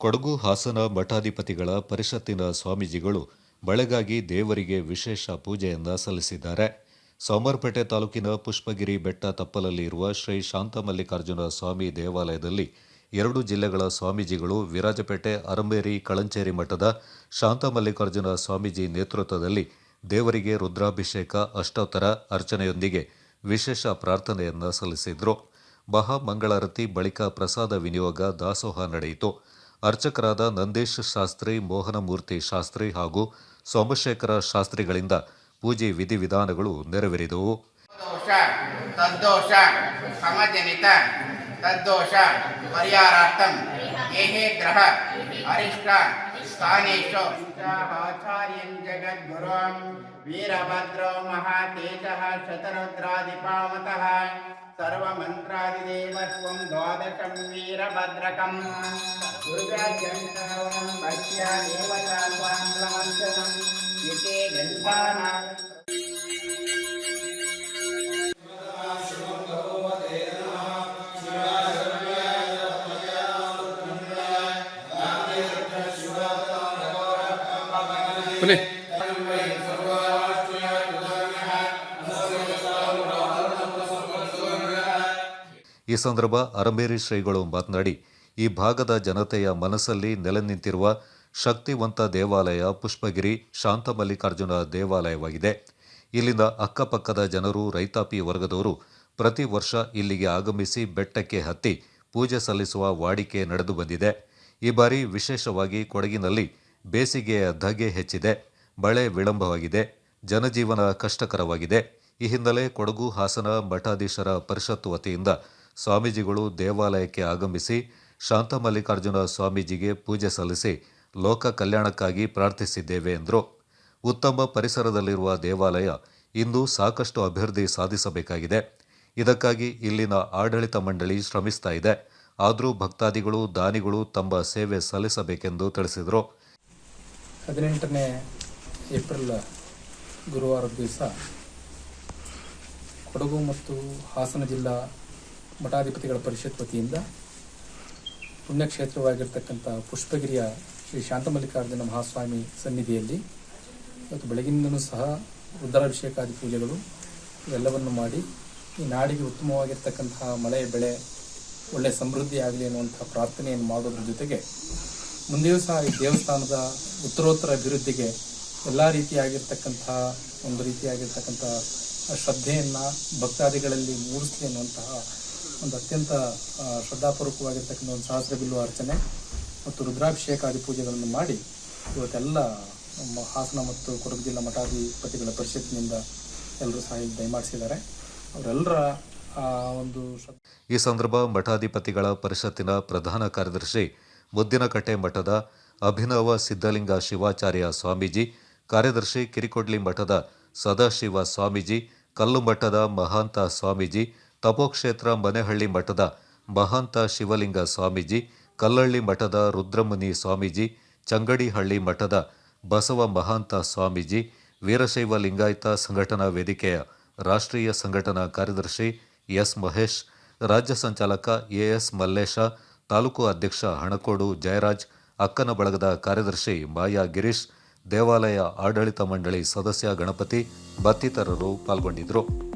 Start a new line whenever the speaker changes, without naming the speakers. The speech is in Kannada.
ಕೊಡಗು ಹಾಸನ ಮಠಾಧಿಪತಿಗಳ ಪರಿಷತ್ತಿನ ಸ್ವಾಮೀಜಿಗಳು ಬೆಳಗಾಗಿ ದೇವರಿಗೆ ವಿಶೇಷ ಪೂಜೆಯನ್ನ ಸಲ್ಲಿಸಿದ್ದಾರೆ. ಸೋಮರ್ಪೇಟೆ ತಾಲೂಕಿನ ಪುಷ್ಪಗಿರಿ ಬೆಟ್ಟ ತಪ್ಪಲಲ್ಲಿ ಇರುವ ಶ್ರೀ ಶಾಂತಮಲ್ಲಿಕಾರ್ಜುನ ಸ್ವಾಮಿ ದೇವಾಲಯದಲ್ಲಿ ಎರಡು ಜಿಲ್ಲೆಗಳ ಸ್ವಾಮೀಜಿಗಳು ವಿರಾಜಪೇಟೆ ಅರಂಬೇರಿ ಕಳಂಚೇರಿ ಮಠದ ಶಾಂತಮಲ್ಲಿಕಾರ್ಜುನ ಸ್ವಾಮೀಜಿ ನೇತೃತ್ವದಲ್ಲಿ ದೇವರಿಗೆ ರುದ್ರಾಭಿಷೇಕ, ಅಷ್ಟೋತ್ತರ ಅರ್ಚನೆಯೊಂದಿಗೆ ವಿಶೇಷ ಪ್ರಾರ್ಥನೆಯನ್ನ ಸಲ್ಲಿಸಿದ್ರು. ಮಹಾಮಂಗಳಾರತಿ ಬಳಿಕ ಪ್ರಸಾದ ವಿನಿಯೋಗ ದಾಸೋಹ ನಡೆಯಿತು. ಅರ್ಚಕರಾದ ನಂದೇಶ್ ಶಾಸ್ತ್ರಿ ಮೋಹನಮೂರ್ತಿ ಶಾಸ್ತ್ರಿ ಹಾಗೂ ಸೋಮಶೇಖರ ಶಾಸ್ತ್ರಿಗಳಿಂದ ಪೂಜೆ ವಿಧಿವಿಧಾನಗಳು ನೆರವೇರಿದವು.
ದೋಷ ತದ್ದೋಷ ಪರಿಹಾರಾರ್ಥಂ ಏಹೇ ಗ್ರಹ ಅರಿಷ್ಟ ಸ್ಥಾನೇಶು. ಆಚಾರ್ಯಂ ಜಗದ್ಗುರುಂ ವೀರಭದ್ರೋ ಮಹಾತೇಜಃ ಶತರುದ್ರಾದಿಪಾಮತಃ सर्वमन्त्रादिदेवत्वं द्वादशं वीरभद्रकं दुर्गाजण्टावनं भक्त्या देवतात्वां प्रवञ्चनं युते घण्टानां
पुनः
ಈ ಸಂದರ್ಭ ಅರಂಬೇರಿ ಶ್ರೀಗಳು ಮಾತನಾಡಿ, ಈ ಭಾಗದ ಜನತೆಯ ಮನಸ್ಸಲ್ಲಿ ನೆಲೆ ನಿಂತಿರುವ ಶಕ್ತಿವಂತ ದೇವಾಲಯ ಪುಷ್ಪಗಿರಿ ಶಾಂತಮಲ್ಲಿಕಾರ್ಜುನ ದೇವಾಲಯವಾಗಿದೆ. ಇಲ್ಲಿನ ಅಕ್ಕಪಕ್ಕದ ಜನರು, ರೈತಾಪಿ ವರ್ಗದವರು ಪ್ರತಿ ವರ್ಷ ಇಲ್ಲಿಗೆ ಆಗಮಿಸಿ ಬೆಟ್ಟಕ್ಕೆ ಹತ್ತಿ ಪೂಜೆ ಸಲ್ಲಿಸುವ ವಾಡಿಕೆ ನಡೆದು ಬಂದಿದೆ. ಈ ಬಾರಿ ವಿಶೇಷವಾಗಿ ಕೊಡಗಿನಲ್ಲಿ ಬೇಸಿಗೆಯ ಧಗೆ ಹೆಚ್ಚಿದೆ. ಮಳೆ ವಿಳಂಬವಾಗಿದೆ. ಜನಜೀವನ ಕಷ್ಟಕರವಾಗಿದೆ. ಈ ಹಿನ್ನೆಲೆ ಕೊಡಗು ಹಾಸನ ಮಠಾಧೀಶರ ಪರಿಷತ್ತು ವತಿಯಿಂದ ಸ್ವಾಮೀಜಿಗಳು ದೇವಾಲಯಕ್ಕೆ ಆಗಮಿಸಿ ಶಾಂತಮಲ್ಲಿಕಾರ್ಜುನ ಸ್ವಾಮೀಜಿಗೆ ಪೂಜೆ ಸಲ್ಲಿಸಿ ಲೋಕ ಕಲ್ಯಾಣಕ್ಕಾಗಿ ಪ್ರಾರ್ಥಿಸಿದ್ದೇವೆ ಎಂದರು. ಉತ್ತಮ ಪರಿಸರದಲ್ಲಿರುವ ದೇವಾಲಯ ಇಂದು ಸಾಕಷ್ಟು ಅಭಿವೃದ್ಧಿ ಸಾಧಿಸಬೇಕಾಗಿದೆ. ಇದಕ್ಕಾಗಿ ಇಲ್ಲಿನ ಆಡಳಿತ ಮಂಡಳಿ ಶ್ರಮಿಸ್ತಾ ಇದೆ. ಆದರೂ ಭಕ್ತಾದಿಗಳು, ದಾನಿಗಳು ತಮ್ಮ ಸೇವೆ ಸಲ್ಲಿಸಬೇಕೆಂದು ತಿಳಿಸಿದರು.
ಹದಿನೆಂಟನೇ ಏಪ್ರಿಲ್ ಗುರುವಾರದ ದಿವಸ ಕೊಡಗು ಮತ್ತು ಹಾಸನ ಜಿಲ್ಲಾ ಮಠಾಧಿಪತಿಗಳ ಪರಿಷತ್ ವತಿಯಿಂದ ಪುಣ್ಯಕ್ಷೇತ್ರವಾಗಿರ್ತಕ್ಕಂಥ ಪುಷ್ಪಗಿರಿಯ ಶ್ರೀ ಶಾಂತಮಲ್ಲಿಕಾರ್ಜುನ ಮಹಾಸ್ವಾಮಿ ಸನ್ನಿಧಿಯಲ್ಲಿ ಇವತ್ತು ಬೆಳಗಿನಿಂದನೂ ಸಹ ರುದ್ರಾಭಿಷೇಕಾದಿ ಪೂಜೆಗಳು ಇವೆಲ್ಲವನ್ನು ಮಾಡಿ ಈ ನಾಡಿಗೆ ಉತ್ತಮವಾಗಿರ್ತಕ್ಕಂತಹ ಮಳೆ, ಬೆಳೆ ಒಳ್ಳೆಯ ಸಮೃದ್ಧಿ ಆಗಲಿ ಅನ್ನುವಂಥ ಪ್ರಾರ್ಥನೆಯನ್ನು ಮಾಡೋದ್ರ ಜೊತೆಗೆ ಮುಂದೆಯೂ ಸಹ ಈ ದೇವಸ್ಥಾನದ ಉತ್ತರೋತ್ತರ ಅಭಿವೃದ್ಧಿಗೆ ಎಲ್ಲ ರೀತಿಯಾಗಿರ್ತಕ್ಕಂತಹ ಒಂದು ರೀತಿಯಾಗಿರ್ತಕ್ಕಂಥ ಶ್ರದ್ಧೆಯನ್ನು ಭಕ್ತಾದಿಗಳಲ್ಲಿ ಮೂಡಿಸಲಿ ಅನ್ನುವಂತಹ ಒಂದು ಅತ್ಯಂತ ಶ್ರದ್ಧಾಪೂರ್ವಕವಾಗಿರ್ತಕ್ಕಂಥ ಒಂದು ಸಹಸ್ರ ಬಿಲ್ಲು ಅರ್ಚನೆ ಮತ್ತು ರುದ್ರಾಭಿಷೇಕಾದಿ ಪೂಜೆಗಳನ್ನು ಮಾಡಿ ಇವತ್ತೆಲ್ಲ ಹಾಸನ ಮತ್ತು ಕೊಡಗು ಜಿಲ್ಲಾ ಮಠಾಧಿಪತಿಗಳ ಪರಿಷತ್ನಿಂದ ಎಲ್ಲರೂ ಸಹ ದಯಮಾಡಿಸಿದ್ದಾರೆ. ಅವರೆಲ್ಲರ ಒಂದು
ಈ ಸಂದರ್ಭ ಮಠಾಧಿಪತಿಗಳ ಪರಿಷತ್ತಿನ ಪ್ರಧಾನ ಕಾರ್ಯದರ್ಶಿ ಮುದ್ದಿನಕಟ್ಟೆ ಮಠದ ಅಭಿನವ ಸಿದ್ಧಲಿಂಗ ಶಿವಾಚಾರ್ಯ ಸ್ವಾಮೀಜಿ, ಕಾರ್ಯದರ್ಶಿ ಕಿರಿಕೊಡ್ಲಿ ಮಠದ ಸದಾಶಿವ ಸ್ವಾಮೀಜಿ ಕಲ್ಲುಮಠದ ಮಹಾಂತ ಸ್ವಾಮೀಜಿ ತಪೋಕ್ಷೇತ್ರ ಮನೆಹಳ್ಳಿ ಮಠದ ಮಹಾಂತ ಶಿವಲಿಂಗ ಸ್ವಾಮೀಜಿ, ಕಲ್ಲಳ್ಳಿ ಮಠದ ರುದ್ರಮುನಿ ಸ್ವಾಮೀಜಿ, ಚಂಗಡಿಹಳ್ಳಿ ಮಠದ ಬಸವ ಮಹಾಂತ ಸ್ವಾಮೀಜಿ, ವೀರಶೈವ ಲಿಂಗಾಯತ ಸಂಘಟನಾ ವೇದಿಕೆಯ ರಾಷ್ಟ್ರೀಯ ಸಂಘಟನಾ ಕಾರ್ಯದರ್ಶಿ ಎಸ್ ಮಹೇಶ್, ರಾಜ್ಯ ಸಂಚಾಲಕ ಎಎಸ್ ಮಲ್ಲೇಶ, ತಾಲೂಕು ಅಧ್ಯಕ್ಷ ಹಣಕೋಡು ಜಯರಾಜ್, ಅಕ್ಕನ ಬಳಗದ ಕಾರ್ಯದರ್ಶಿ ಮಾಯಾ ಗಿರೀಶ್, ದೇವಾಲಯ ಆಡಳಿತ ಮಂಡಳಿ ಸದಸ್ಯ ಗಣಪತಿ ಮತ್ತಿತರರು ಪಾಲ್ಗೊಂಡಿದ್ದರು.